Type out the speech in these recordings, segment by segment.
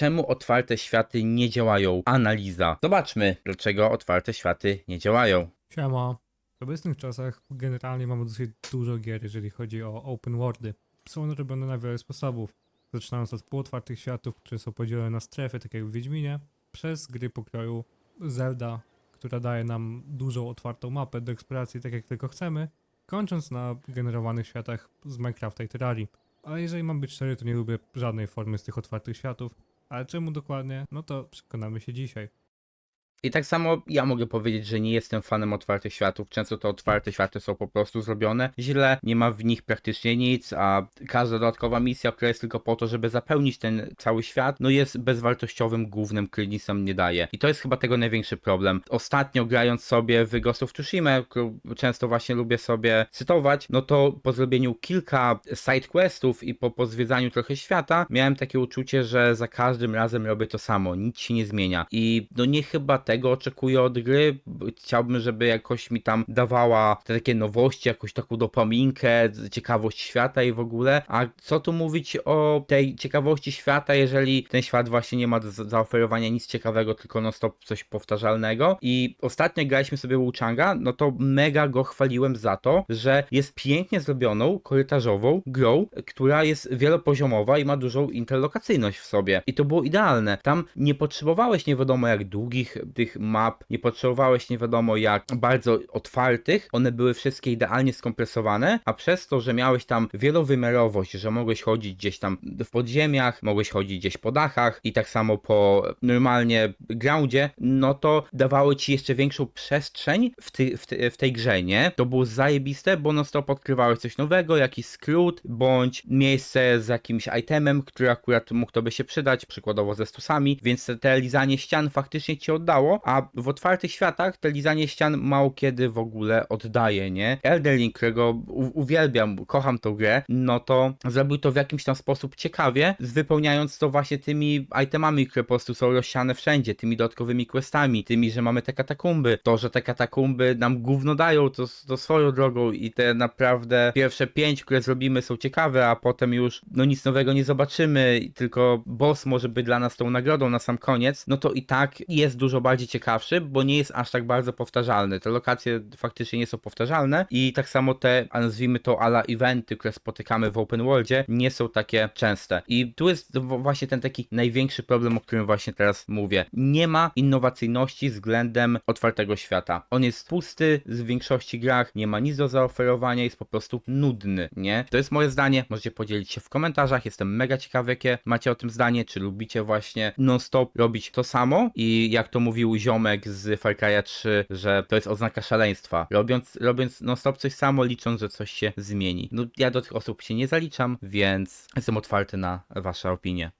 Czemu otwarte światy nie działają? Analiza. Zobaczmy, dlaczego otwarte światy nie działają. Siema. W obecnych czasach generalnie mamy dosyć dużo gier, jeżeli chodzi o open worldy. Są one robione na wiele sposobów. Zaczynając od półotwartych światów, które są podzielone na strefy, tak jak w Wiedźminie, przez gry pokroju Zelda, która daje nam dużą otwartą mapę do eksploracji tak jak tylko chcemy, kończąc na generowanych światach z Minecrafta i Terrarii. Ale jeżeli mam być szczery, to nie lubię żadnej formy z tych otwartych światów. Ale czemu dokładnie? No to przekonamy się dzisiaj. I tak samo ja mogę powiedzieć, że nie jestem fanem otwartych światów. Często te otwarte światy są po prostu zrobione źle, nie ma w nich praktycznie nic, a każda dodatkowa misja, która jest tylko po to, żeby zapełnić ten cały świat, no jest bezwartościowym głównym, który nie daje. I to jest chyba tego największy problem. Ostatnio grając sobie w Ghost of Tsushima, którą często właśnie lubię sobie cytować, no to po zrobieniu kilka side questów i po pozwiedzaniu trochę świata, miałem takie uczucie, że za każdym razem robię to samo, nic się nie zmienia. I no nie chyba tego oczekuję od gry. Chciałbym, żeby jakoś mi tam dawała te takie nowości, jakąś taką dopaminkę, ciekawość świata i w ogóle. A co tu mówić o tej ciekawości świata, jeżeli ten świat właśnie nie ma do za- zaoferowania nic ciekawego, tylko non stop coś powtarzalnego. I ostatnio graliśmy sobie Wuchanga, no to mega go chwaliłem za to, że jest pięknie zrobioną, korytarzową grą, która jest wielopoziomowa i ma dużą interlokacyjność w sobie. I to było idealne. Tam nie potrzebowałeś nie wiadomo jak długich tych map, nie potrzebowałeś nie wiadomo jak bardzo otwartych. One były wszystkie idealnie skompresowane, a przez to, że miałeś tam wielowymiarowość, że mogłeś chodzić gdzieś tam w podziemiach, mogłeś chodzić gdzieś po dachach i tak samo po normalnie groundzie, no to dawało ci jeszcze większą przestrzeń w, ty, w, ty, w tej grze, nie? To było zajebiste, bo non stop odkrywałeś coś nowego, jakiś skrót, bądź miejsce z jakimś itemem, który akurat mógł tobie się przydać, przykładowo ze stusami, więc te lizanie ścian faktycznie ci oddało, a w otwartych światach te lizanie ścian mało kiedy w ogóle oddaje, nie? Elden Ring, którego uwielbiam, kocham tą grę, no to zrobił to w jakimś tam sposób ciekawie, wypełniając to właśnie tymi itemami, które po prostu są rozsiane wszędzie, tymi dodatkowymi questami, tymi, że mamy te katakumby. To, że te katakumby nam gówno dają, to, to swoją drogą i te naprawdę pierwsze pięć, które zrobimy są ciekawe, a potem już no nic nowego nie zobaczymy, tylko boss może być dla nas tą nagrodą na sam koniec, no to i tak jest dużo bardziej ciekawszy, bo nie jest aż tak bardzo powtarzalny. Te lokacje faktycznie nie są powtarzalne i tak samo te, nazwijmy to ala eventy, które spotykamy w open worldzie, nie są takie częste. I tu jest właśnie ten taki największy problem, o którym właśnie teraz mówię. Nie ma innowacyjności względem otwartego świata. On jest pusty w większości grach, nie ma nic do zaoferowania, jest po prostu nudny, nie? To jest moje zdanie, możecie podzielić się w komentarzach, jestem mega ciekawy, jakie macie o tym zdanie, czy lubicie właśnie non-stop robić to samo i jak to mówił ziomek z Far Cry'a 3, że to jest oznaka szaleństwa. Robiąc, robiąc non-stop coś samo, licząc, że coś się zmieni. No ja do tych osób się nie zaliczam, więc jestem otwarty na wasze opinie.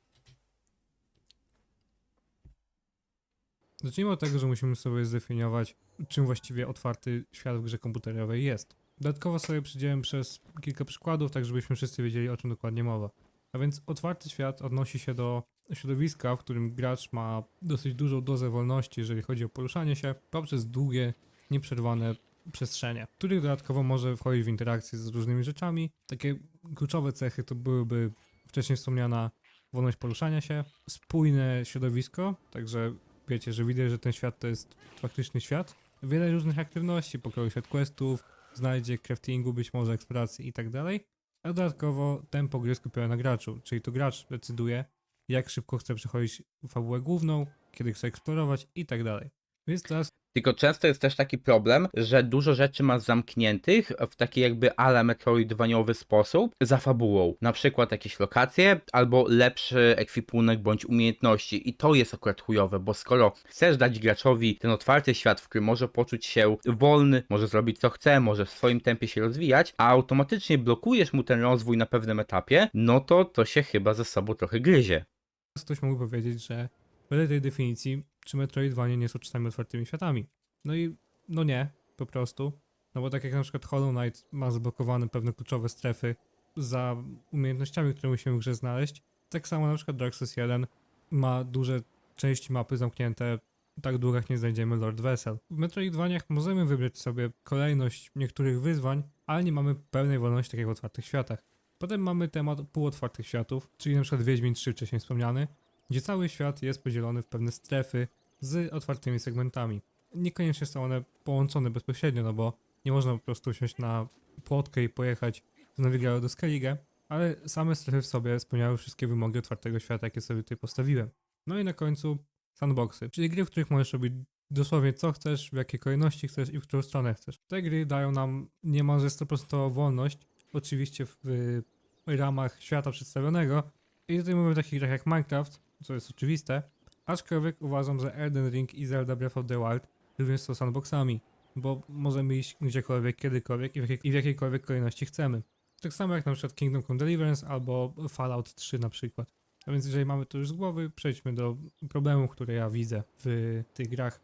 Zacznijmy od tego, że musimy sobie zdefiniować, czym właściwie otwarty świat w grze komputerowej jest. Dodatkowo sobie przyjdziemy przez kilka przykładów, tak żebyśmy wszyscy wiedzieli, o czym dokładnie mowa. A więc otwarty świat odnosi się do środowiska, w którym gracz ma dosyć dużą dozę wolności, jeżeli chodzi o poruszanie się, poprzez długie, nieprzerwane przestrzenie, w których dodatkowo może wchodzić w interakcję z różnymi rzeczami. Takie kluczowe cechy to byłyby wcześniej wspomniana wolność poruszania się, spójne środowisko, także wiecie, że widać, że ten świat to jest faktyczny świat. Wiele różnych aktywności, pokroju świat questów, znajdzie craftingu, być może eksploracji i tak dalej. A dodatkowo tempo gry skupione na graczu, czyli to gracz decyduje, jak szybko chce przechodzić fabułę główną, kiedy chce eksplorować i tak dalej. Więc teraz Tylko często jest też taki problem, że dużo rzeczy ma zamkniętych w taki jakby ala metroidwaniowy sposób za fabułą. Na przykład jakieś lokacje albo lepszy ekwipunek bądź umiejętności. I to jest akurat chujowe, bo skoro chcesz dać graczowi ten otwarty świat, w którym może poczuć się wolny, może zrobić co chce, może w swoim tempie się rozwijać, a automatycznie blokujesz mu ten rozwój na pewnym etapie, no to to się chyba ze sobą trochę gryzie. Ktoś mógłby powiedzieć, że wedle tej definicji, czy Metroidvania nie są czasami otwartymi światami. No i no nie, po prostu. No bo tak jak na przykład Hollow Knight ma zablokowane pewne kluczowe strefy za umiejętnościami, które musimy w grze znaleźć, tak samo na przykład Dark Souls 1 ma duże części mapy zamknięte tak długo jak nie znajdziemy Lord Vessel. W Metroidvaniach możemy wybrać sobie kolejność niektórych wyzwań, ale nie mamy pełnej wolności takich w otwartych światach. Potem mamy temat półotwartych światów, czyli przykład Wiedźmin 3 wcześniej wspomniany, gdzie cały świat jest podzielony w pewne strefy z otwartymi segmentami. Niekoniecznie są one połączone bezpośrednio, no bo nie można po prostu usiąść na płotkę i pojechać z Nowigradu do Skellige, ale same strefy w sobie spełniały wszystkie wymogi otwartego świata, jakie sobie tutaj postawiłem. No i na końcu sandboxy, czyli gry, w których możesz robić dosłownie co chcesz, w jakiej kolejności chcesz i w którą stronę chcesz. Te gry dają nam niemalże 100% wolność, oczywiście w, w ramach świata przedstawionego. I tutaj mówię o takich grach jak Minecraft, co jest oczywiste, aczkolwiek uważam, że Elden Ring i Zelda Breath of the Wild również są sandboxami, bo możemy iść gdziekolwiek, kiedykolwiek i w, jakiej, i w jakiejkolwiek kolejności chcemy. Tak samo jak na przykład Kingdom Come Deliverance albo Fallout 3 na przykład. A więc jeżeli mamy to już z głowy, przejdźmy do problemów, które ja widzę w tych grach.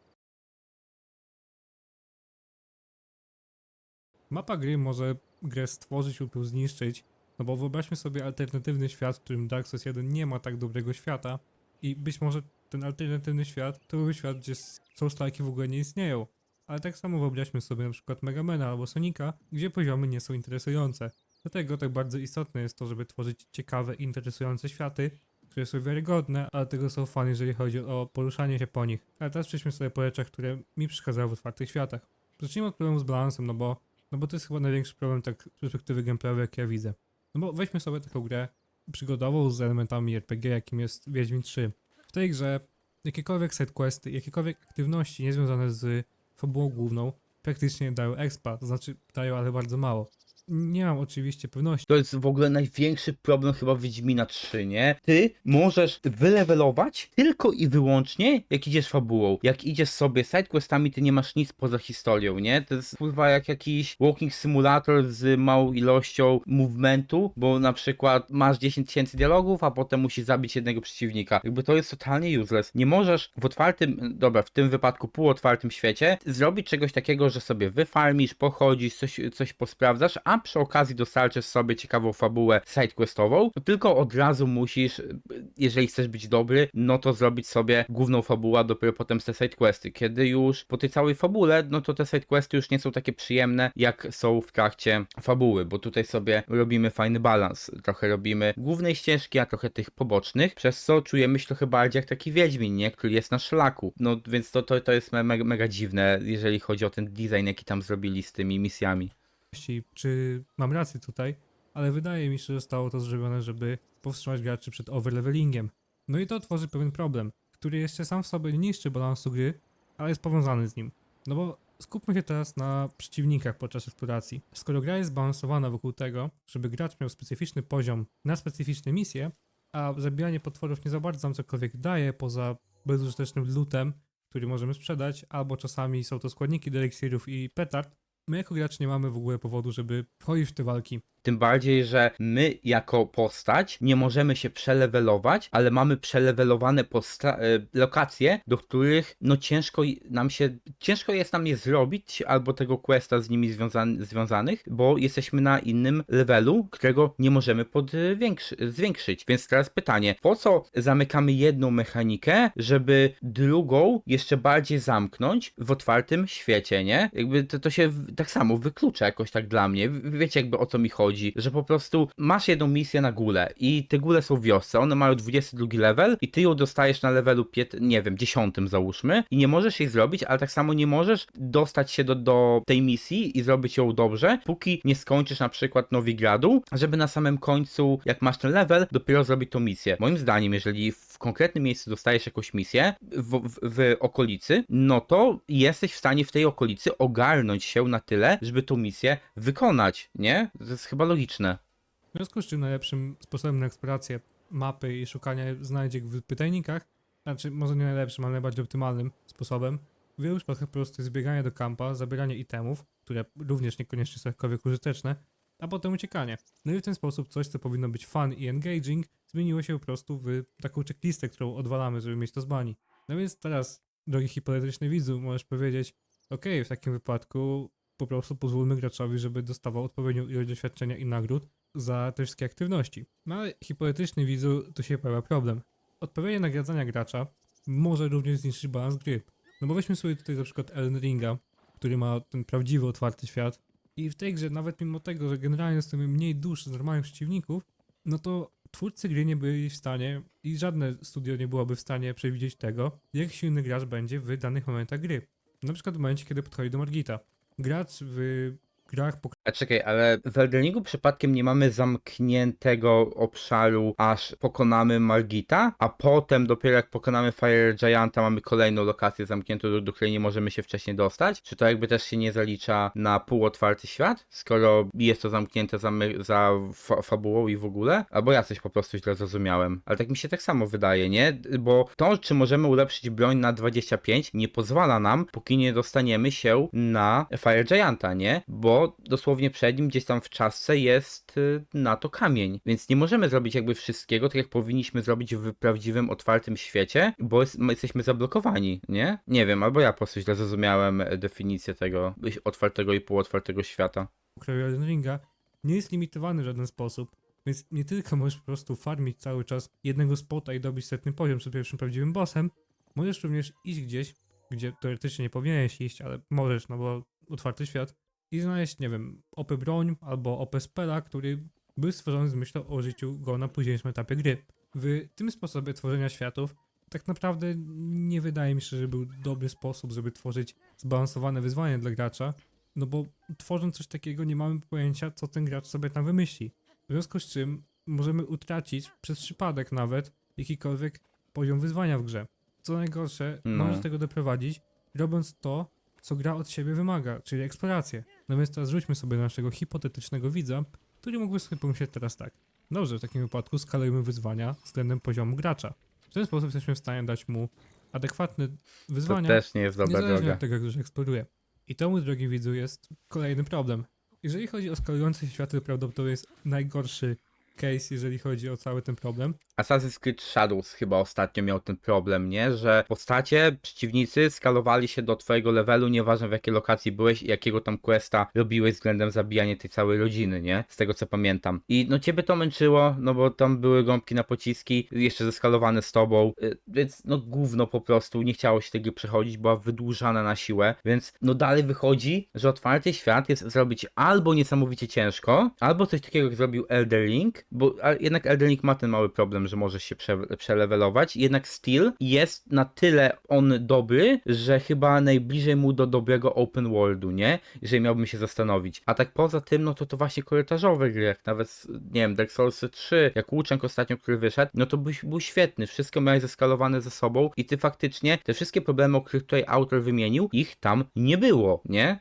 Mapa gry może grę stworzyć lub ją zniszczyć, no bo wyobraźmy sobie alternatywny świat, w którym Dark Souls 1 nie ma tak dobrego świata i być może ten alternatywny świat to byłby świat, gdzie Souls-like w ogóle nie istnieją. Ale tak samo wyobraźmy sobie na przykład Megamena albo Sonika, gdzie poziomy nie są interesujące. Dlatego tak bardzo istotne jest to, żeby tworzyć ciekawe, interesujące światy, które są wiarygodne, ale tego są fani, jeżeli chodzi o poruszanie się po nich. Ale teraz przejdźmy sobie po rzeczach, które mi przeszkadzają w otwartych światach. Zacznijmy od problemu z balansem, no bo, no bo to jest chyba największy problem tak z perspektywy gameplayowej, jak ja widzę. No bo weźmy sobie taką grę przygodową z elementami RPG, jakim jest Wiedźmin 3. W tej grze jakiekolwiek sidequesty, jakiekolwiek aktywności niezwiązane z fabułą główną praktycznie dają expa, to znaczy dają, ale bardzo mało. Nie mam oczywiście pewności, To jest w ogóle największy problem chyba Wiedźmina 3, nie? Ty możesz wylevelować tylko i wyłącznie jak idziesz fabułą. Jak idziesz sobie sidequestami, ty nie masz nic poza historią, nie? To jest kurwa jak jakiś walking simulator z małą ilością movementu, bo na przykład masz 10 tysięcy dialogów, a potem musisz zabić jednego przeciwnika. Jakby to jest totalnie useless. Nie możesz w otwartym, dobra, w tym wypadku półotwartym świecie zrobić czegoś takiego, że sobie wyfarmisz, pochodzisz, coś, coś posprawdzasz, a przy okazji dostarczysz sobie ciekawą fabułę sidequestową, to tylko od razu musisz, jeżeli chcesz być dobry, no to zrobić sobie główną fabułę, a dopiero potem te sidequesty. Kiedy już po tej całej fabule, no to te sidequesty już nie są takie przyjemne, jak są w trakcie fabuły, bo tutaj sobie robimy fajny balans. Trochę robimy głównej ścieżki, a trochę tych pobocznych, przez co czujemy się trochę bardziej jak taki Wiedźmin, nie? Który jest na szlaku. No więc to, to, to jest me- mega, mega dziwne, jeżeli chodzi o ten design, jaki tam zrobili z tymi misjami. Czy mam rację tutaj, ale wydaje mi się, że zostało to zrobione, żeby powstrzymać graczy przed overlevelingiem. No i to tworzy pewien problem, który jeszcze sam w sobie niszczy balansu gry, ale jest powiązany z nim. No bo skupmy się teraz na przeciwnikach podczas eksploracji. Skoro gra jest zbalansowana wokół tego, żeby gracz miał specyficzny poziom na specyficzne misje, a zabijanie potworów nie za bardzo nam cokolwiek daje poza bezużytecznym lootem, który możemy sprzedać, albo czasami są to składniki do eliksirów i petard, my jako gracz nie mamy w ogóle powodu, żeby wchodzić w te walki. Tym bardziej, że my jako postać nie możemy się przelewelować, ale mamy przelewelowane e, lokacje, do których no ciężko nam się, ciężko jest nam je zrobić, albo tego questa z nimi związa- związanych, bo jesteśmy na innym levelu, którego nie możemy zwiększyć. Więc teraz pytanie, po co zamykamy jedną mechanikę, żeby drugą jeszcze bardziej zamknąć w otwartym świecie, nie? Jakby to, to się tak samo wyklucza jakoś tak dla mnie. Wiecie jakby o co mi chodzi, że po prostu masz jedną misję na górę i te góle są w wiosce, one mają 22 level i ty ją dostajesz na levelu, pięt- nie wiem, 10 załóżmy i nie możesz jej zrobić, ale tak samo nie możesz dostać się do, do tej misji i zrobić ją dobrze, póki nie skończysz na przykład Nowigradu, żeby na samym końcu, jak masz ten level, dopiero zrobić tą misję. Moim zdaniem, jeżeli w konkretnym miejscu dostajesz jakąś misję w, w, w okolicy, no to jesteś w stanie w tej okolicy ogarnąć się na tyle, żeby tą misję wykonać, nie? To jest chyba logiczne. W związku z czym najlepszym sposobem na eksplorację mapy i szukania znajdziek w pytajnikach, znaczy może nie najlepszym, ale najbardziej optymalnym sposobem, w wielu przypadkach po prostu jest bieganie do kampa, zabieranie itemów, które również niekoniecznie są jakkolwiek użyteczne, a potem uciekanie. No i w ten sposób coś, co powinno być fun i engaging, zmieniło się po prostu w taką checklistę, którą odwalamy, żeby mieć to z bani. No więc teraz, drogi hipotetyczny widzu, możesz powiedzieć, okej, w takim wypadku po prostu pozwólmy graczowi, żeby dostawał odpowiednią ilość doświadczenia i nagród za te wszystkie aktywności. No ale hipotetyczny widzu, tu się pojawia problem. Odpowiednie nagradzania gracza może również zniszczyć balans gry. No bo weźmy sobie tutaj na przykład Elden Ringa, który ma ten prawdziwy otwarty świat i w tej grze nawet mimo tego, że generalnie jest mniej dusz z normalnych przeciwników, no to twórcy gry nie byli w stanie i żadne studio nie byłoby w stanie przewidzieć tego, jak silny gracz będzie w danych momentach gry. Na przykład w momencie, kiedy podchodzi do Margita. Gracz w grach A czekaj, ale w Elden Ringu przypadkiem nie mamy zamkniętego obszaru, aż pokonamy Margita, a potem dopiero jak pokonamy Fire Gianta mamy kolejną lokację zamkniętą, do, której nie możemy się wcześniej dostać? Czy to jakby też się nie zalicza na półotwarty świat, skoro jest to zamknięte za, za fa fabułą i w ogóle? Albo ja coś po prostu źle zrozumiałem. Ale tak mi się tak samo wydaje, nie? Bo to, czy możemy ulepszyć broń na 25 nie pozwala nam, póki nie dostaniemy się na Fire Gianta, nie? Bo dosłownie przed nim gdzieś tam w czasce jest y, na to kamień. Więc nie możemy zrobić jakby wszystkiego, tak jak powinniśmy zrobić w prawdziwym, otwartym świecie, bo jest, my jesteśmy zablokowani, nie? Nie wiem, albo ja po prostu źle zrozumiałem e, definicję tego otwartego i półotwartego świata. kraju Elden Ringa nie jest limitowany w żaden sposób. Więc nie tylko możesz po prostu farmić cały czas jednego spota i dobić setny poziom przed pierwszym prawdziwym bossem, możesz również iść gdzieś, gdzie teoretycznie nie powinieneś iść, ale możesz, no bo otwarty świat, i znaleźć, nie wiem, OP broń albo OP spela, który był stworzony z myślą o życiu go na późniejszym etapie gry. W tym sposobie tworzenia światów tak naprawdę nie wydaje mi się, że był dobry sposób, żeby tworzyć zbalansowane wyzwanie dla gracza, no bo tworząc coś takiego nie mamy pojęcia, co ten gracz sobie tam wymyśli. W związku z czym możemy utracić przez przypadek nawet jakikolwiek poziom wyzwania w grze. Co najgorsze, No. możesz do tego doprowadzić, robiąc to, co gra od siebie wymaga, czyli eksplorację. No więc teraz rzućmy sobie na naszego hipotetycznego widza, który mógłby sobie pomyśleć teraz tak. Dobrze, w takim wypadku skalujmy wyzwania względem poziomu gracza. W ten sposób jesteśmy w stanie dać mu adekwatne To wyzwania, też nie jest dobra droga. od tego, jak dużo eksploruje. I to, mój drogi widzu, jest kolejny problem. Jeżeli chodzi o skalujące się światy, to prawdopodobnie jest najgorszy case, jeżeli chodzi o cały ten problem. Assassin's Creed Shadows chyba ostatnio miał ten problem, nie? Że postacie, przeciwnicy skalowali się do twojego levelu, nieważne w jakiej lokacji byłeś i jakiego tam questa robiłeś względem zabijania tej całej rodziny, nie? Z tego co pamiętam. I no ciebie to męczyło, no bo tam były gąbki na pociski, jeszcze zeskalowane z tobą, y, więc no gówno po prostu, nie chciało się tego przechodzić, była wydłużana na siłę, więc no dalej wychodzi, że otwarty świat jest zrobić albo niesamowicie ciężko, albo coś takiego jak zrobił Elder Ring, bo jednak Elder Ring ma ten mały problem, że możesz się prze, przelewelować, jednak Steel jest na tyle on dobry, że chyba najbliżej mu do dobrego open worldu, nie? Jeżeli miałbym się zastanowić. A tak poza tym, no to to właśnie korytarzowe gry, jak nawet, nie wiem, Dark Souls 3, jak Łuczęk ostatnio, który wyszedł, no to był, był świetny, wszystko miałeś zeskalowane ze sobą i ty faktycznie te wszystkie problemy, o których tutaj autor wymienił, ich tam nie było, nie?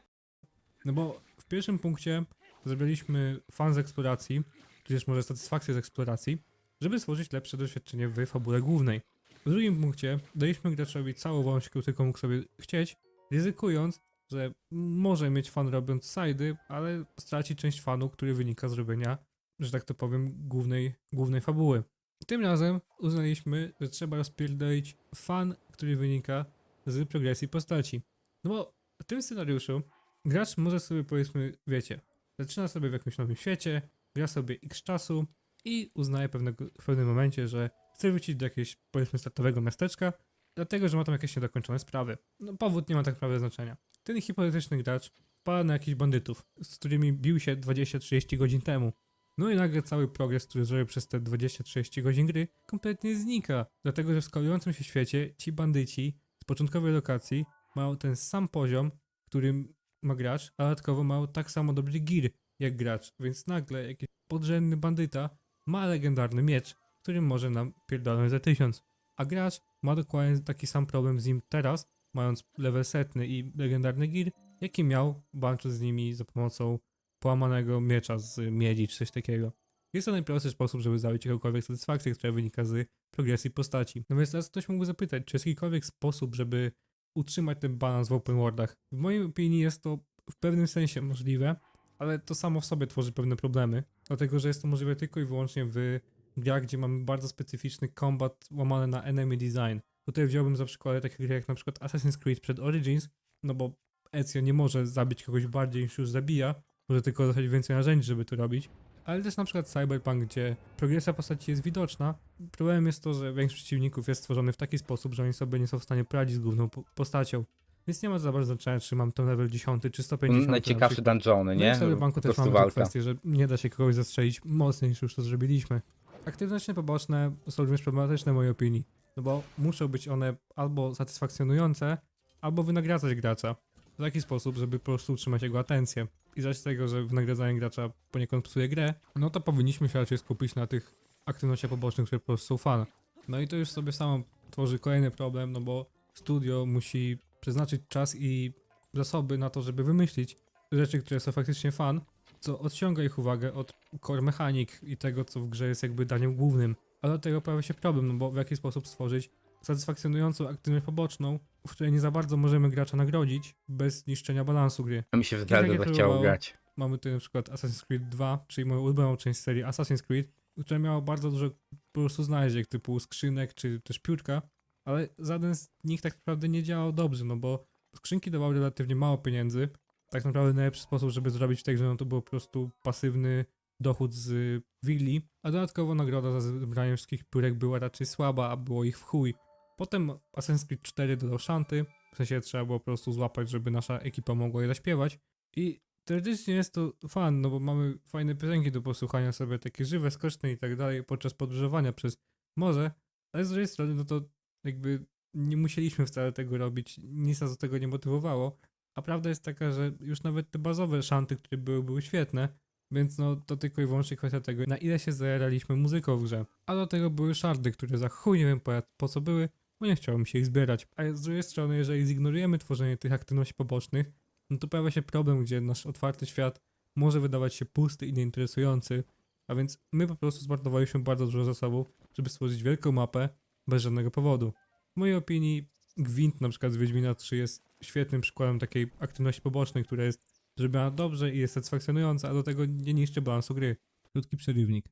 No bo w pierwszym punkcie zrobiliśmy fan z eksploracji, tudzież może satysfakcję z eksploracji, żeby stworzyć lepsze doświadczenie w fabule głównej. W drugim punkcie daliśmy graczowi całą jaką tylko mógł sobie chcieć, ryzykując, że może mieć fan robiąc sidy, ale straci część fanu, który wynika z robienia, że tak to powiem, głównej, głównej fabuły. Tym razem uznaliśmy, że trzeba rozpierdolić fan, który wynika z progresji postaci. No bo w tym scenariuszu gracz może sobie powiedzmy, wiecie, zaczyna sobie w jakimś nowym świecie, gra sobie x czasu i uznaje pewnego, w pewnym momencie, że chce wrócić do jakiegoś powiedzmy startowego miasteczka, dlatego że ma tam jakieś niedokończone sprawy. No powód nie ma tak naprawdę znaczenia. Ten hipotetyczny gracz wpada na jakichś bandytów, z którymi bił się 20-30 godzin temu. No i nagle cały progres, który zrobił przez te 20-30 godzin gry, kompletnie znika. Dlatego, że w skalującym się świecie ci bandyci z początkowej lokacji mają ten sam poziom, którym ma gracz, a dodatkowo ma tak samo dobry gear jak gracz, więc nagle jakiś podrzędny bandyta ma legendarny miecz, którym może nam pierdolnąć za tysiąc. A gracz ma dokładnie taki sam problem z nim teraz, mając level setny i legendarny gear, jaki miał walcząc z nimi za pomocą połamanego miecza z miedzi czy coś takiego. Jest to najprostszy sposób, żeby zabić jakąkolwiek satysfakcję, która wynika z progresji postaci. No więc teraz ktoś mógłby zapytać, czy jest jakikolwiek sposób, żeby utrzymać ten balans w open worldach. W mojej opinii jest to w pewnym sensie możliwe, ale to samo w sobie tworzy pewne problemy, dlatego że jest to możliwe tylko i wyłącznie w grach, gdzie mamy bardzo specyficzny combat łamany na enemy design. Tutaj wziąłbym za przykład takie gry jak na przykład Assassin's Creed przed Origins, no bo Ezio nie może zabić kogoś bardziej niż już zabija, może tylko dostać więcej narzędzi, żeby to robić. Ale też na przykład Cyberpunk, gdzie progresja postaci jest widoczna. Problemem jest to, że większość przeciwników jest stworzony w taki sposób, że oni sobie nie są w stanie poradzić z główną po- postacią. Więc nie ma za bardzo znaczenia, czy mam to level 10 czy 150. Najciekawsze dungeony, No i nie? w Cyberpunku Po też prostu mamy tę kwestię, że nie da się kogoś zastrzelić mocniej niż już to zrobiliśmy. Aktywności poboczne są również problematyczne w mojej opinii, no bo muszą być one albo satysfakcjonujące, albo wynagradzać gracza w taki sposób, żeby po prostu utrzymać jego atencję. I zaś tego, że wynagradzanie gracza poniekąd psuje grę, no to powinniśmy się raczej skupić na tych aktywnościach pobocznych, które po prostu są fan. No i to już sobie samo tworzy kolejny problem, no bo studio musi przeznaczyć czas i zasoby na to, żeby wymyślić rzeczy, które są faktycznie fan, co odciąga ich uwagę od core mechanik i tego, co w grze jest jakby daniem głównym. Ale do tego pojawia się problem, no bo w jaki sposób stworzyć satysfakcjonującą aktywność poboczną, w której nie za bardzo możemy gracza nagrodzić bez niszczenia balansu gry. A mi się w Zelda zachciało grać. Mamy tutaj na przykład Assassin's Creed 2, czyli moją ulubioną część serii Assassin's Creed, która miała bardzo dużo po prostu znaleziek typu skrzynek czy też piórka, ale żaden z nich tak naprawdę nie działał dobrze, no bo skrzynki dawały relatywnie mało pieniędzy. Tak naprawdę najlepszy sposób, żeby zrobić w tej grze, no to był po prostu pasywny dochód z willi, a dodatkowo nagroda za zebranie wszystkich piórek była raczej słaba, a było ich w chuj. Potem Assassin's Creed 4 dodał szanty, w sensie trzeba było po prostu złapać, żeby nasza ekipa mogła je zaśpiewać. I teoretycznie jest to fan, no bo mamy fajne piosenki do posłuchania sobie, takie żywe, skoczne i tak dalej podczas podróżowania przez morze, ale z drugiej strony, no to jakby nie musieliśmy wcale tego robić, nic nas do tego nie motywowało, a prawda jest taka, że już nawet te bazowe szanty, które były, były świetne, więc no to tylko i wyłącznie kwestia tego, na ile się zajaraliśmy muzyką w grze. A do tego były szardy, które za chuj nie wiem po, po co były, bo nie chciało mi się ich zbierać. A z drugiej strony, jeżeli zignorujemy tworzenie tych aktywności pobocznych, no to pojawia się problem, gdzie nasz otwarty świat może wydawać się pusty i nieinteresujący, a więc my po prostu zmarnowaliśmy bardzo dużo zasobów, żeby stworzyć wielką mapę bez żadnego powodu. W mojej opinii Gwint na przykład z Wiedźmina 3 jest świetnym przykładem takiej aktywności pobocznej, która jest zrobiona dobrze i jest satysfakcjonująca, a do tego nie niszczy balansu gry. Krótki przerywnik.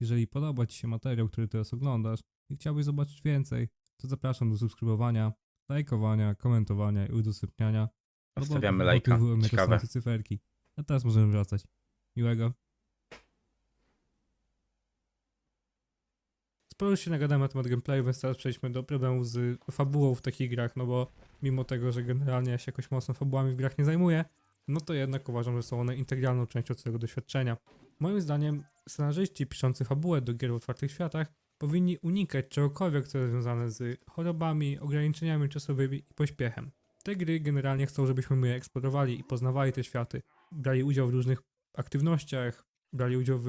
Jeżeli podoba Ci się materiał, który teraz oglądasz i chciałbyś zobaczyć więcej, to zapraszam do subskrybowania, lajkowania, komentowania i udostępniania. Zostawiamy lajka. Ciekawe. cyferki. A teraz możemy wracać. Miłego. Sporo się nagadałem na temat gameplayu, więc teraz przejdźmy do problemów z fabułą w takich grach, no bo mimo tego, że generalnie ja się jakoś mocno fabułami w grach nie zajmuję, no to jednak uważam, że są one integralną częścią całego doświadczenia. Moim zdaniem scenarzyści piszący fabułę do gier w otwartych światach powinni unikać czegokolwiek, co jest związane z chorobami, ograniczeniami czasowymi i pośpiechem. Te gry generalnie chcą, żebyśmy my je eksplorowali i poznawali te światy, brali udział w różnych aktywnościach, brali udział w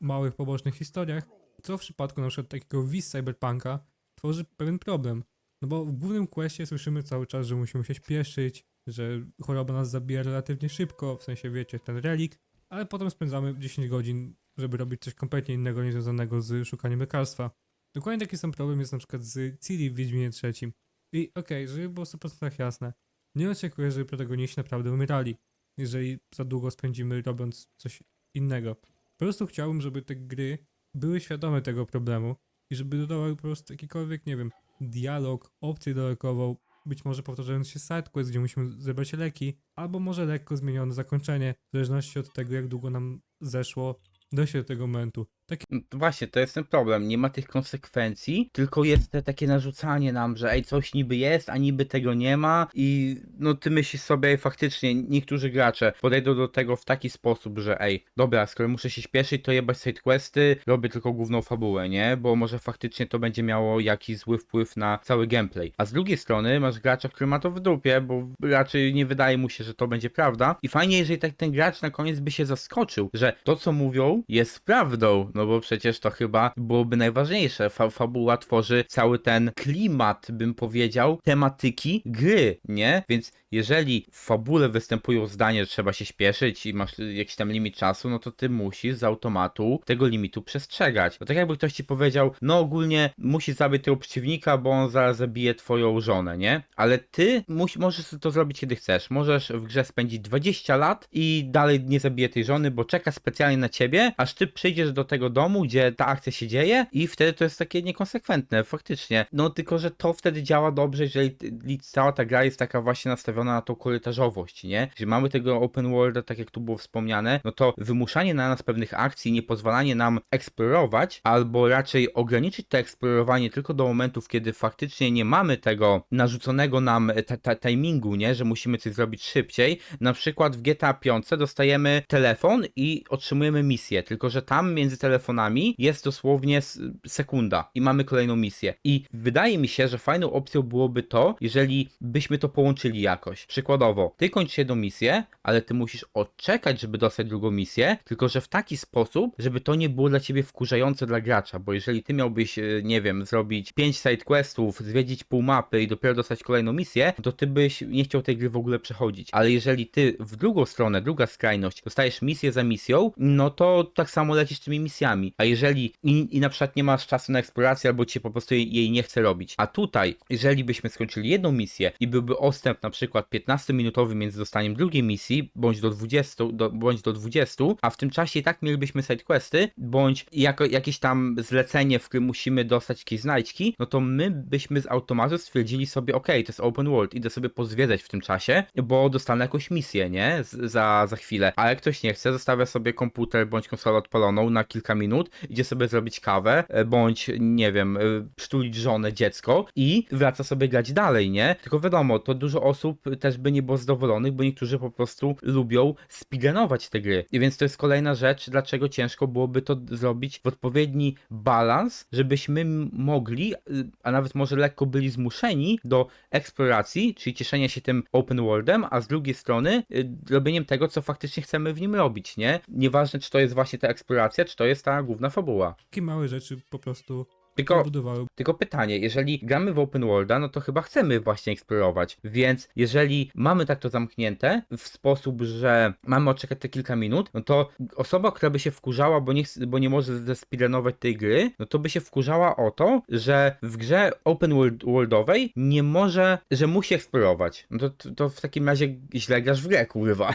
małych, pobocznych historiach, co w przypadku na przykład takiego Wiz Cyberpunka tworzy pewien problem. No bo w głównym questie słyszymy cały czas, że musimy się śpieszyć, że choroba nas zabija relatywnie szybko, w sensie wiecie, ten relik, ale potem spędzamy 10 godzin, żeby robić coś kompletnie innego, niezwiązanego z szukaniem lekarstwa. Dokładnie taki sam problem jest na przykład z Ciri w Wiedźminie trzecim. I okej, żeby było 100% jasne, nie oczekuję, żeby protagoniści naprawdę umierali, jeżeli za długo spędzimy robiąc coś innego. Po prostu chciałbym, żeby te gry były świadome tego problemu i żeby dodawały po prostu jakikolwiek, nie wiem, dialog, opcję dodatkową, być może powtarzający się sidequest, gdzie musimy zebrać leki, albo może lekko zmienione zakończenie, w zależności od tego, jak długo nam zeszło dojście do tego momentu. To Właśnie, to jest ten problem. Nie ma tych konsekwencji, tylko jest te takie narzucanie nam, że ej, coś niby jest, a niby tego nie ma. I no ty myślisz sobie, faktycznie niektórzy gracze podejdą do tego w taki sposób, że ej, dobra, skoro muszę się śpieszyć, to jebać sidequesty, robię tylko główną fabułę, nie? Bo może faktycznie to będzie miało jakiś zły wpływ na cały gameplay. A z drugiej strony masz gracza, który ma to w dupie, bo raczej nie wydaje mu się, że to będzie prawda. I fajnie, jeżeli tak ten gracz na koniec by się zaskoczył, że to co mówią jest prawdą, no bo przecież to chyba byłoby najważniejsze. Fa fabuła tworzy cały ten klimat, bym powiedział, tematyki gry, nie? Więc jeżeli w fabule występują zdania, że trzeba się śpieszyć i masz jakiś tam limit czasu, no to ty musisz z automatu tego limitu przestrzegać. Bo tak jakby ktoś ci powiedział, no ogólnie musisz zabić tego przeciwnika, bo on zaraz zabije twoją żonę, nie? Ale ty musi, możesz to zrobić kiedy chcesz. Możesz w grze spędzić 20 lat i dalej nie zabije tej żony, bo czeka specjalnie na ciebie, aż ty przyjdziesz do tego domu, gdzie ta akcja się dzieje i wtedy to jest takie niekonsekwentne, faktycznie. No tylko, że to wtedy działa dobrze, jeżeli cała ta gra jest taka właśnie nastawiona na tą korytarzowość, nie? Że mamy tego open worlda, tak jak tu było wspomniane, no to wymuszanie na nas pewnych akcji, nie pozwalanie nam eksplorować, albo raczej ograniczyć to eksplorowanie tylko do momentów, kiedy faktycznie nie mamy tego narzuconego nam ta- timingu, nie? Że musimy coś zrobić szybciej. Na przykład w GTA 5 dostajemy telefon i otrzymujemy misję, tylko że tam między telefonem telefonami jest dosłownie sekunda i mamy kolejną misję. I wydaje mi się, że fajną opcją byłoby to, jeżeli byśmy to połączyli jakoś. Przykładowo, ty kończysz jedną misję, ale ty musisz odczekać, żeby dostać drugą misję, tylko że w taki sposób, żeby to nie było dla ciebie wkurzające dla gracza, bo jeżeli ty miałbyś, e, nie wiem, zrobić 5 side questów, zwiedzić pół mapy i dopiero dostać kolejną misję, to ty byś nie chciał tej gry w ogóle przechodzić. Ale jeżeli ty w drugą stronę, druga skrajność, dostajesz misję za misją, no to tak samo lecisz tymi misjami. A jeżeli i, i na przykład nie masz czasu na eksplorację, albo ci się po prostu jej, jej nie chce robić. A tutaj, jeżeli byśmy skończyli jedną misję i byłby odstęp na przykład 15-minutowy między dostaniem drugiej misji, bądź do 20, do, bądź do 20, a w tym czasie i tak mielibyśmy sidequesty, bądź jako, jakieś tam zlecenie, w którym musimy dostać jakieś znajdźki, no to my byśmy z automatu stwierdzili sobie, ok, to jest open world, idę sobie pozwiedzać w tym czasie, bo dostanę jakąś misję, nie? Z, za, za chwilę. A jak ktoś nie chce, zostawia sobie komputer bądź konsolę odpaloną na kilka minut, idzie sobie zrobić kawę, e, bądź, nie wiem, e, przytulić żonę, dziecko i wraca sobie grać dalej, nie? Tylko wiadomo, to dużo osób też by nie było zadowolonych, bo niektórzy po prostu lubią speedrunować te gry. I więc to jest kolejna rzecz, dlaczego ciężko byłoby to zrobić w odpowiedni balans, żebyśmy mogli, y, a nawet może lekko byli zmuszeni do eksploracji, czyli cieszenia się tym open worldem, a z drugiej strony robieniem tego, co faktycznie chcemy w nim robić, nie? Nieważne, czy to jest właśnie ta eksploracja, czy to jest ta główna fabuła. Takie małe rzeczy po prostu Tylko budowały tylko pytanie, jeżeli gramy w open worlda, no to chyba chcemy właśnie eksplorować. Więc jeżeli mamy tak to zamknięte w sposób, że mamy odczekać te kilka minut, no to osoba, która by się wkurzała, bo nie, bo nie może zespeedrunować tej gry, no to by się wkurzała o to, że w grze open world, worldowej nie może, że musi eksplorować. No to, to, w takim razie źle grasz w grę, kurwa.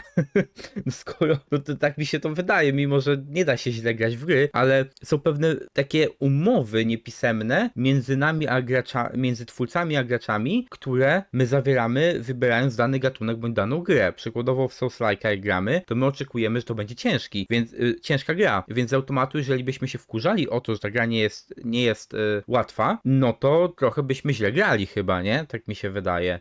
No Skoro, no to tak mi się to wydaje, mimo że nie da się źle grać w gry, ale są pewne takie umowy niepisemne między nami a gracza, między twórcami a graczami, które my zawieramy wybierając dany gatunek bądź daną grę. Przykładowo w Souls Like jak gramy, to my oczekujemy, że to będzie ciężki, więc y, ciężka gra, więc z automatu, jeżeli byśmy się wkurzali o to, że ta gra nie jest, nie jest y, łatwa, no to trochę byśmy źle grali chyba, nie? Tak mi się wydaje.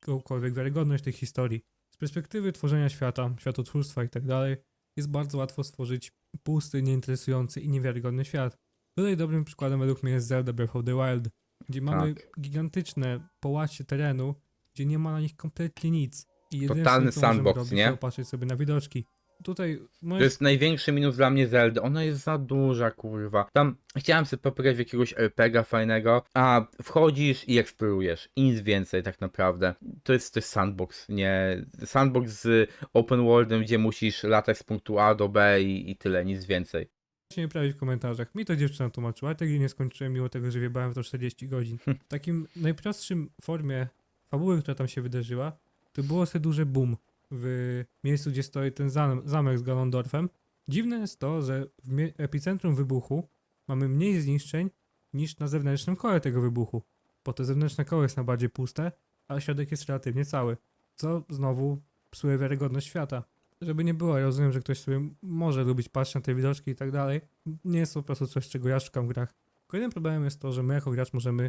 jakąkolwiek wiarygodność tej historii. Z perspektywy tworzenia świata, światotwórstwa i tak dalej, jest bardzo łatwo stworzyć pusty, nieinteresujący i niewiarygodny świat. Tutaj dobrym przykładem według mnie jest Zelda Breath of the Wild, gdzie mamy gigantyczne połacie terenu, gdzie nie ma na nich kompletnie nic. I Totalny co sandbox, robić, nie? To patrzeć sobie na widoczki. Tutaj To jest największy minus dla mnie Zeldy. Ona jest za duża, kurwa. Tam chciałem sobie popykać w jakiegoś RPGa fajnego, a wchodzisz i eksplorujesz. I nic więcej tak naprawdę. To jest, to jest sandbox, nie... Sandbox z open worldem, gdzie musisz latać z punktu A do B i, i tyle, nic więcej. Się nie prawić w komentarzach. Mi to dziewczyna tłumaczyła, ja tej gry nie skończyłem, mimo tego, że wiebałem w to 40 godzin. W takim najprostszym formie fabuły, która tam się wydarzyła, to było sobie duże boom w miejscu, gdzie stoi ten zam zamek z Ganondorfem. Dziwne jest to, że w epicentrum wybuchu mamy mniej zniszczeń niż na zewnętrznym kole tego wybuchu, bo to zewnętrzne koło jest najbardziej puste, a środek jest relatywnie cały, co znowu psuje wiarygodność świata. Żeby nie było, ja rozumiem, że ktoś sobie może lubić patrzeć na te widoczki i tak dalej. Nie jest to po prostu coś, czego ja szukam w grach. Kolejnym problemem jest to, że my jako gracz możemy,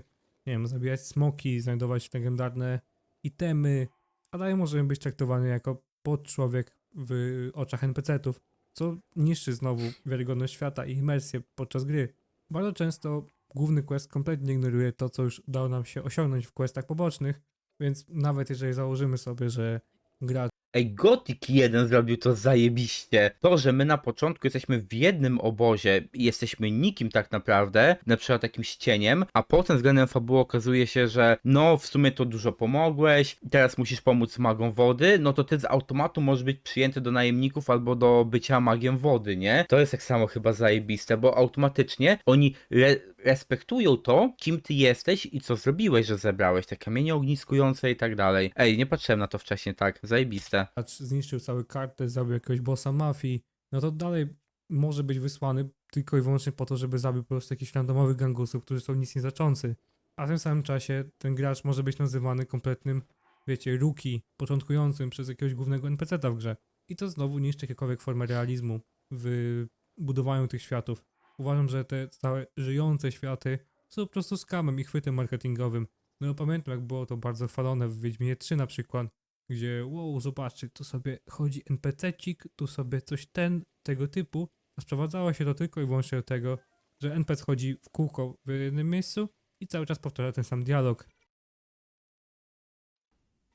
nie wiem, zabijać smoki, znajdować legendarne itemy, a dalej możemy być traktowany jako podczłowiek w oczach NPC-ów, co niszczy znowu wiarygodność świata i imersję podczas gry. Bardzo często główny quest kompletnie ignoruje to, co już udało nam się osiągnąć w questach pobocznych, więc nawet jeżeli założymy sobie, że gra Ej, Gothic 1 zrobił to zajebiście. To, że my na początku jesteśmy w jednym obozie i jesteśmy nikim tak naprawdę, na przykład jakimś cieniem, a potem względem fabuły okazuje się, że no w sumie to dużo pomogłeś, teraz musisz pomóc magom wody, no to ty z automatu możesz być przyjęty do najemników albo do bycia magiem wody, nie? To jest tak samo chyba zajebiste, bo automatycznie oni respektują to, kim ty jesteś i co zrobiłeś, że zebrałeś te kamienie ogniskujące i tak dalej. Ej, nie patrzyłem na to wcześniej tak, zajebiste. gracz zniszczył całe karty, zabił jakiegoś bossa mafii, no to dalej może być wysłany tylko i wyłącznie po to, żeby zabił po prostu jakichś randomowych gangusów, którzy są nic nie znaczący. A w tym samym czasie ten gracz może być nazywany kompletnym, wiecie, rookie, początkującym przez jakiegoś głównego NPC-ta w grze. I to znowu niszczy jakąkolwiek formę realizmu w budowaniu tych światów. Uważam, że te całe żyjące światy są po prostu skamem i chwytem marketingowym. No pamiętam, jak było to bardzo chwalone w Wiedźminie 3 na przykład, gdzie wow, zobaczcie, tu sobie chodzi NPC-cik, tu sobie coś ten, tego typu a sprowadzało się to tylko i wyłącznie do tego, że NPC chodzi w kółko w jednym miejscu i cały czas powtarza ten sam dialog.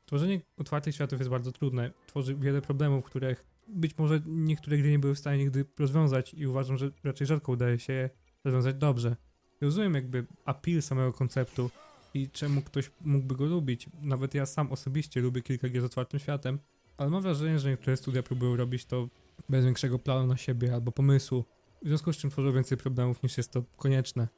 Tworzenie otwartych światów jest bardzo trudne. Tworzy wiele problemów, których być może niektóre gry nie były w stanie nigdy rozwiązać i uważam, że raczej rzadko udaje się je rozwiązać dobrze. Rozumiem jakby appeal samego konceptu i czemu ktoś mógłby go lubić. Nawet ja sam osobiście lubię kilka gier z otwartym światem, ale mam wrażenie, że niektóre studia próbują robić to bez większego planu na siebie albo pomysłu, w związku z czym tworzą więcej problemów niż jest to konieczne.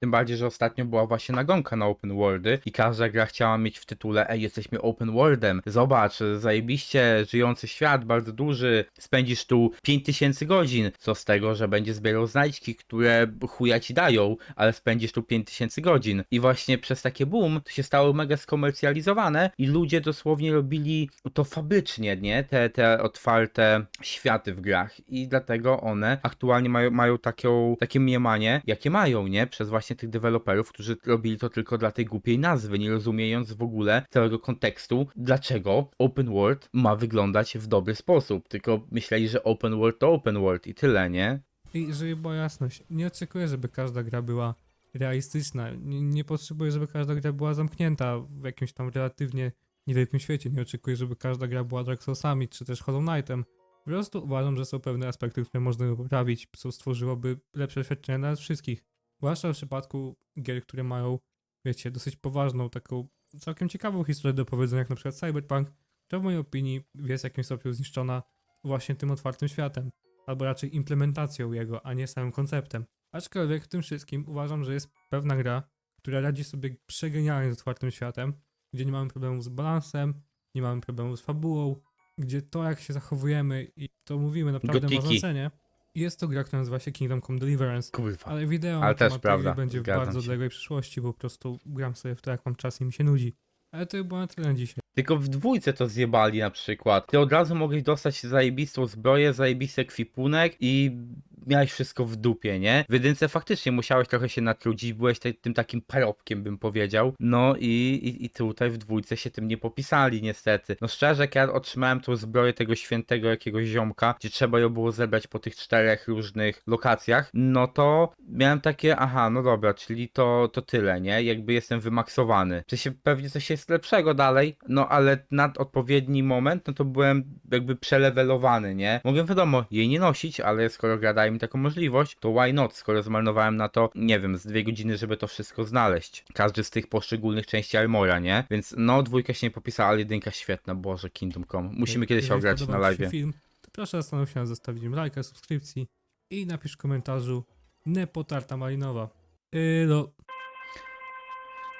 Tym bardziej, że ostatnio była właśnie nagonka na open worldy i każda gra chciała mieć w tytule Ej, jesteśmy open worldem, zobacz, zajebiście, żyjący świat, bardzo duży, spędzisz tu 5000 godzin, co z tego, że będzie zbierał znajdźki, które chuja ci dają, ale spędzisz tu 5000 godzin. I właśnie przez takie boom to się stało mega skomercjalizowane i ludzie dosłownie robili to fabrycznie, nie? Te, te otwarte światy w grach i dlatego one aktualnie mają, mają taką, takie mniemanie, jakie mają, nie? Przez właśnie tych deweloperów, którzy robili to tylko dla tej głupiej nazwy, nie rozumiejąc w ogóle całego kontekstu, dlaczego open world ma wyglądać w dobry sposób. Tylko myśleli, że open world to open world i tyle, nie? I żeby była jasność, nie oczekuję, żeby każda gra była realistyczna. Nie, nie potrzebuję, żeby każda gra była zamknięta w jakimś tam relatywnie niewielkim świecie. Nie oczekuję, żeby każda gra była Dark Soulsami czy też Hollow Knightem. Po prostu uważam, że są pewne aspekty, które można poprawić, co stworzyłoby lepsze doświadczenie dla wszystkich. Zwłaszcza w przypadku gier, które mają, wiecie, dosyć poważną, taką całkiem ciekawą historię do powiedzenia, jak na przykład Cyberpunk, która w mojej opinii jest w jakimś stopniu zniszczona właśnie tym otwartym światem albo raczej implementacją jego, a nie samym konceptem. Aczkolwiek w tym wszystkim uważam, że jest pewna gra, która radzi sobie przegenialnie z otwartym światem, gdzie nie mamy problemów z balansem, nie mamy problemów z fabułą, gdzie to jak się zachowujemy i to mówimy naprawdę ma Gotiki. znaczenie. Jest to gra, która nazywa się Kingdom Come Deliverance, Kurwa. ale wideo Ale na też temat prawda, gry będzie w zgadzam bardzo się. odległej przyszłości, bo po prostu gram sobie w to jak mam czas i mi się nudzi. Ale to było na tyle na dzisiaj. Tylko w dwójce to zjebali na przykład. Ty od razu mogłeś dostać zajebistą zbroję, zajebisty ekwipunek i miałeś wszystko w dupie, nie? W jedynce faktycznie musiałeś trochę się natrudzić, byłeś te, tym takim parobkiem, bym powiedział. No i, i, i tutaj w dwójce się tym nie popisali, niestety. No szczerze, jak ja otrzymałem tą zbroję tego świętego jakiegoś ziomka, gdzie trzeba ją było zebrać po tych czterech różnych lokacjach, no to miałem takie, aha, no dobra, czyli to, to tyle, nie? Jakby jestem wymaksowany. W pewnie coś jest lepszego dalej, no ale na odpowiedni moment, no to byłem jakby przelewelowany, nie? Mogłem wiadomo, jej nie nosić, ale skoro gra daje mi taką możliwość, to why not, skoro zmarnowałem na to, nie wiem, z dwie godziny, żeby to wszystko znaleźć. Każdy z tych poszczególnych części Armora, nie? Więc no, dwójka się nie popisała, ale jedynka świetna, Boże, Kingdom Come. Musimy kiedyś Jeżeli ograć na live. film, to proszę zastanów się nad zostawieniem lajka, subskrypcji i napisz w komentarzu Nepotarta Malinowa. Elo.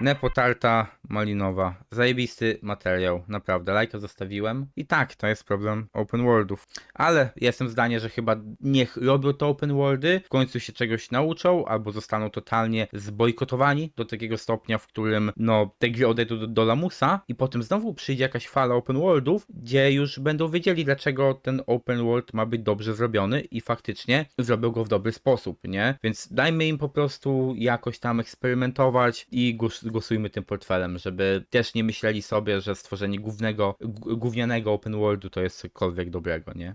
Nepotarta malinowa. Zajebisty materiał, naprawdę. Lajka zostawiłem. I tak, to jest problem open worldów. Ale jestem zdania, że chyba niech robią to open worldy, w końcu się czegoś nauczą, albo zostaną totalnie zbojkotowani do takiego stopnia, w którym no te gry odejdą do, do lamusa i potem znowu przyjdzie jakaś fala open worldów, gdzie już będą wiedzieli, dlaczego ten open world ma być dobrze zrobiony i faktycznie zrobią go w dobry sposób, nie? Więc dajmy im po prostu jakoś tam eksperymentować i głos, głosujmy tym portfelem, żeby też nie myśleli sobie, że stworzenie głównego, gównianego open worldu to jest cokolwiek dobrego, nie?